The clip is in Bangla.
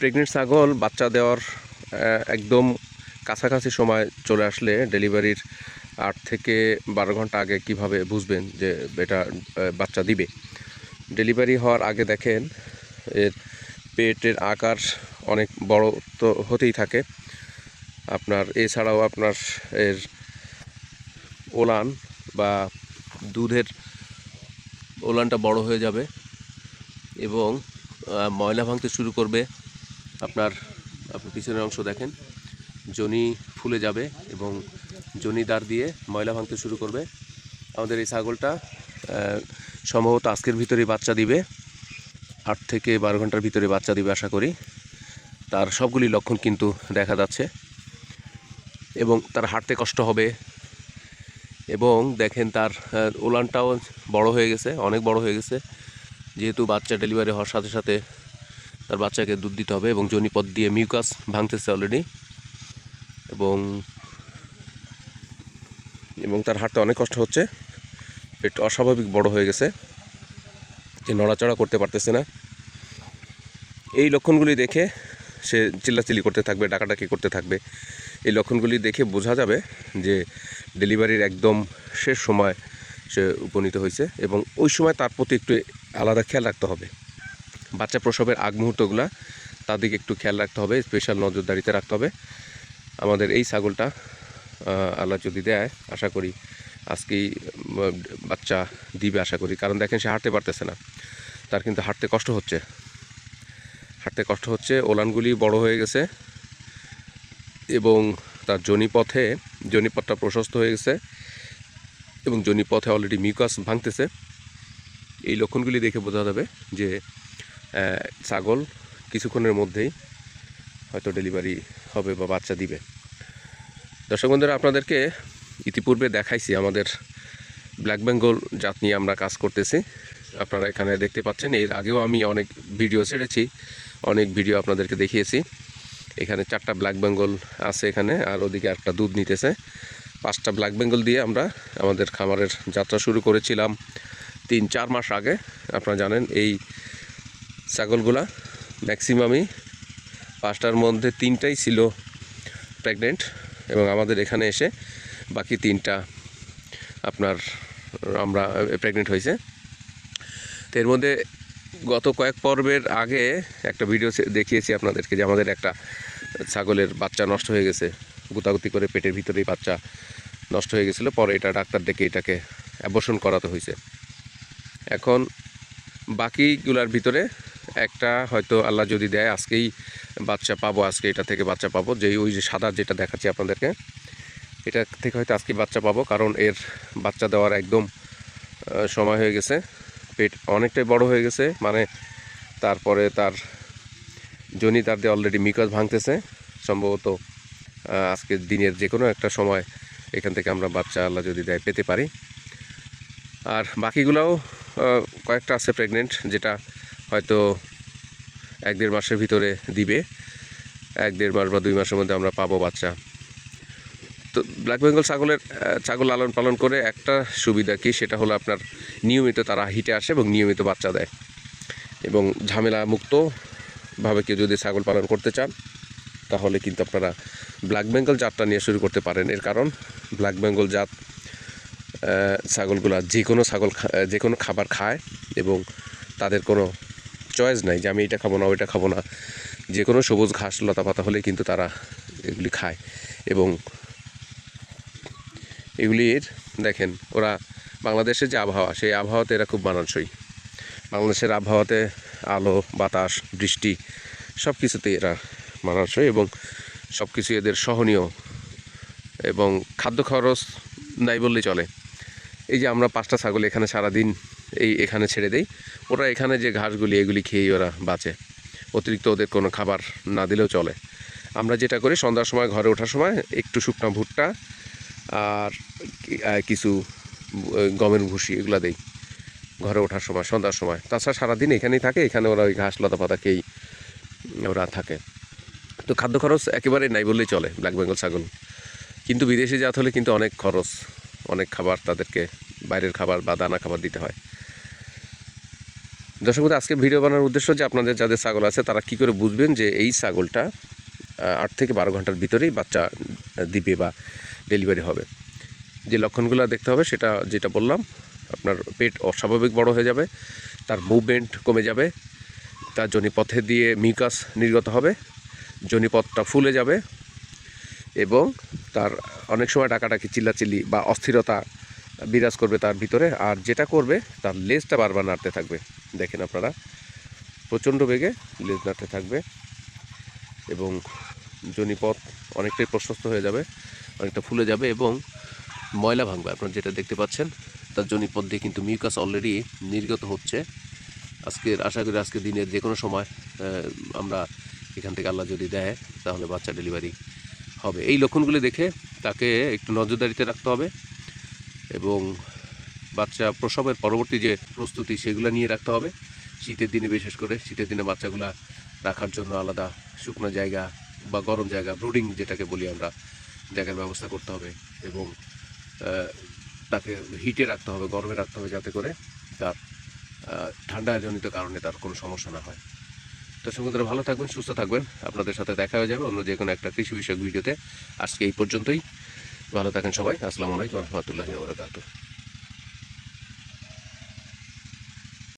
প্রেগনেন্ট ছাগল বাচ্চা দেওয়ার একদম কাছাকাছি সময় চলে আসলে ডেলিভারির আট থেকে বারো ঘণ্টা আগে কীভাবে বুঝবেন যে এটা বাচ্চা দিবে? ডেলিভারি হওয়ার আগে দেখেন, এর পেটের আকার অনেক বড় তো হতেই থাকে। আপনার এছাড়াও আপনার এর ওলান বা দুধের ওলানটা বড় হয়ে যাবে এবং ময়লা ভাঙতে শুরু করবে। আপনার আপনি পিছনের অংশ দেখেন। জনি ফুলে যাবে এবং জনি দাঁড় দিয়ে ময়লা ভাঙতে শুরু করবে। আমাদের এই ছাগলটা সম্ভবত আজকের ভিতরেই বাচ্চা দিবে। আট থেকে বারো ঘণ্টার ভিতরে বাচ্চা দিবে আশা করি। তার সবগুলি লক্ষণ কিন্তু দেখা যাচ্ছে। এবং তার হাঁটতে কষ্ট হবে। এবং দেখেন তার ওলানটাও বড় হয়ে গেছে, অনেক বড় হয়ে গেছে। যেহেতু বাচ্চা ডেলিভারি হওয়ার সাথে সাথে তার বাচ্চাকে দুধ দিতে হবে এবং জনিপথ দিয়ে মিউকাস ভাঙতেছে অলরেডি এবং এবং তার হাঁটতে অনেক কষ্ট হচ্ছে। পেট অস্বাভাবিক বড় হয়ে গেছে। যে নড়াচড়া করতে পারতেছে না। এই লক্ষণগুলি দেখে সে চিল্লাচিল্লি করতে থাকবে, ডাকাডাকি করতে থাকবে। এই লক্ষণগুলি দেখে বোঝা যাবে যে ডেলিভারির একদম শেষ সময় সে উপনীত হয়েছে এবং ওই সময় তার প্রতি একটু আলাদা খেয়াল রাখতে হবে। বাচ্চা প্রসবের আগ মুহূর্তগুলো তাদেরকে একটু খেয়াল রাখতে হবে স্পেশাল নজরদারিতে রাখতে হবে। আমাদের এই ছাগলটা আল্লাহ যদি দেয়, আশা করি আজকেই বাচ্চা দিবে আশা করি। কারণ দেখেন সে হাঁটতে পারতেছে না। তার কিন্তু হাঁটতে কষ্ট হচ্ছে। হাঁটতে কষ্ট হচ্ছে, ওলানগুলি বড় হয়ে গেছে এবং তার জনিপথে, জনিপথটা প্রশস্ত হয়ে গেছে এবং জনিপথে অলরেডি মিউকাস ভাঙতেছে। এই লক্ষণগুলি দেখে বোঝা যাবে যে ছাগল কিছুক্ষণের মধ্যেই হয়তো ডেলিভারি হবে বা বাচ্চা দিবে। দর্শক বন্ধুরা, আপনাদেরকে ইতিপূর্বে দেখাইছি আমাদের ব্ল্যাক বেঙ্গল জাত নিয়ে আমরা কাজ করতেছি। আপনারা এখানে দেখতে পাচ্ছেন, এর আগেও আমি অনেক ভিডিও ছেড়েছি, অনেক ভিডিও আপনাদেরকে দেখিয়েছি। এখানে চারটা ব্ল্যাক বেঙ্গল আছে এখানে, আর ওদিকে একটা দুধ নিতেছে। পাঁচটা ব্ল্যাক বেঙ্গল দিয়ে আমরা আমাদের খামারের যাত্রা শুরু করেছিলাম তিন চার মাস আগে। আপনারা জানেন, এই ছাগলগুলা ম্যাক্সিমামই পাঁচটার মধ্যে তিনটাই ছিল প্রেগনেন্ট এবং আমাদের এখানে এসে বাকি তিনটা আপনার, আমরা প্রেগনেন্ট হয়েছে। তো এর মধ্যে গত কয়েক পর্বের আগে একটা ভিডিও দেখিয়েছি আপনাদেরকে যে আমাদের একটা ছাগলের বাচ্চা নষ্ট হয়ে গেছে। গুতাগুতি করে পেটের ভিতরেই বাচ্চা নষ্ট হয়ে গেছিল। পরে এটা ডাক্তার ডেকে এটাকে অ্যাবর্শন করাতে হয়েছে। এখন বাকিগুলার ভিতরে একটা হয়তো আল্লাহ যদি দেয় আজকেই বাচ্চা পাবো আজকে এটা থেকে বাচ্চা পাবো। যেই ওই যে সাদা যেটা দেখাচ্ছি আপনাদেরকে এটা থেকে হয়তো আজকে বাচ্চা পাবো কারণ এর বাচ্চা দেওয়ার একদম সময় হয়ে গেছে। পেট অনেকটাই বড় হয়ে গেছে মানে তারপরে তার জনি তার দিয়ে অলরেডি মিকাস ভাঙতেছে। সম্ভবত আহ, আজকের দিনের যে কোনো একটা সময় এখান থেকে আমরা বাচ্চা আল্লাহ যদি দেয় পেতে পারি। আর বাকিগুলোও কয়েকটা আছে প্রেগনেন্ট যেটা হয়তো এক দেড় মাসের ভিতরে দিবে। এক দেড় মাস বা দুই মাসের মধ্যে আমরা পাবো বাচ্চা। তো ব্ল্যাক বেঙ্গল ছাগলের ছাগল লালন পালন করে একটা সুবিধা কি? সেটা হলো আপনার নিয়মিত তারা হিটে আসে এবং নিয়মিত বাচ্চা দেয়। এবং ঝামেলা মুক্তভাবে কেউ যদি ছাগল পালন করতে চান, তাহলে কিন্তু আপনারা ব্ল্যাক বেঙ্গল জাতটা নিয়ে শুরু করতে পারেন। এর কারণ ব্ল্যাক বেঙ্গল জাত ছাগলগুলা যে কোনো ছাগল যে কোনো খাবার খায় এবং তাদের কোনো চয়েস নাই যে আমি এটা খাব না, ওইটা খাব না। যে কোনো সবুজ ঘাস লতা পাতা হলেই কিন্তু তারা এগুলি খায়। এবং এগুলির দেখেন, ওরা বাংলাদেশের যে আবহাওয়া, সেই আবহাওয়াতে এরা খুব মানানসই। বাংলাদেশের আবহাওয়াতে আলো, বাতাস, বৃষ্টি সব কিছুতেই এরা মানানসই এবং সব কিছু এদের সহনীয় এবং খাদ্য খরচ নাই বললেই চলে। এই যে আমরা পাঁচটা ছাগল এখানে সারাদিন এই এখানে ছেড়ে দেই। ওরা এখানে যে ঘাসগুলি, এগুলি খেয়েই ওরা বাঁচে। অতিরিক্ত ওদের কোনো খাবার না দিলেও চলে। আমরা যেটা করি, সন্ধ্যার সময়, ঘরে ওঠার সময় একটু শুকনো ভুট্টা আর কিছু গমের ভুসি এগুলো দেই ঘরে ওঠার সময়, সন্ধ্যার সময়। তাছাড়া সারাদিন এখানেই থাকে, এখানে ওরা ওই ঘাস, লতা পাতা খেয়েই ওরা থাকে। তো খাদ্য খরচ একেবারে নাই বললেই চলে, ব্ল্যাক বেঙ্গল ছাগল। কিন্তু বিদেশি জাত হলে কিন্তু অনেক খরচ, অনেক খাবার তাদেরকে বাইরের খাবার বা দানা খাবার দিতে হয়। দর্শক আজকে ভিডিও বানানোর উদ্দেশ্য যে আপনাদের যাদের ছাগল আছে, তারা কি করে বুঝবেন যে এই ছাগলটা আট থেকে বারো ঘণ্টার ভিতরেই বাচ্চা দিবে বা ডেলিভারি হবে। যে লক্ষণগুলো দেখতে হবে, সেটা যেটা বললাম, আপনার পেট অস্বাভাবিক বড় হয়ে যাবে, তার মুভমেন্ট কমে যাবে, তার জনিপথে দিয়ে মিউকাস নির্গত হবে, জনিপথটা ফুলে যাবে এবং তার অনেক সময় ডাকাডাকি, চিল্লাচিল্লি বা অস্থিরতা বিরাজ করবে তার ভিতরে, আর যেটা করবে তার লেজটা বারবার নাড়তে থাকবে। দেখেন আপনারা, প্রচণ্ড বেগে লেজ নাড়তে থাকবে এবং জনিপথ অনেকটাই প্রশস্ত হয়ে যাবে, অনেকটা ফুলে যাবে এবং ময়লা ভাঙবে। আপনারা যেটা দেখতে পাচ্ছেন, তার জনিপথ দিয়ে কিন্তু মিউকাস অলরেডি নির্গত হচ্ছে। আজকের, আশা করি আজকের দিনের যে কোনো সময় আমরা এখান থেকে আল্লাহ যদি দেয়, তাহলে বাচ্চা ডেলিভারি হবে। এই লক্ষণগুলি দেখে তাকে একটু নজরদারিতে রাখতে হবে। এবং বাচ্চা প্রসবের পরবর্তী যে প্রস্তুতি সেগুলো নিয়ে রাখতে হবে। শীতের দিনে বিশেষ করে শীতের দিনে বাচ্চাগুলা রাখার জন্য আলাদা শুকনো জায়গা বা গরম জায়গা ব্রুডিং যেটাকে বলি আমরা জায়গার ব্যবস্থা করতে হবে এবং তাকে হিটে রাখতে হবে, গরমে রাখতে হবে যাতে করে তার ঠান্ডাজনিত কারণে তার কোনো সমস্যা না হয়। তো সঙ্গে ভালো থাকবেন, সুস্থ থাকবেন। আপনাদের সাথে দেখা হয়ে যাবে অন্য যে কোনো একটা কৃষি বিষয়ক ভিডিওতে। আজকে এই পর্যন্তই। ভালো থাকেন সবাই। আসসালামু আলাইকুম রহমতুল্লাহ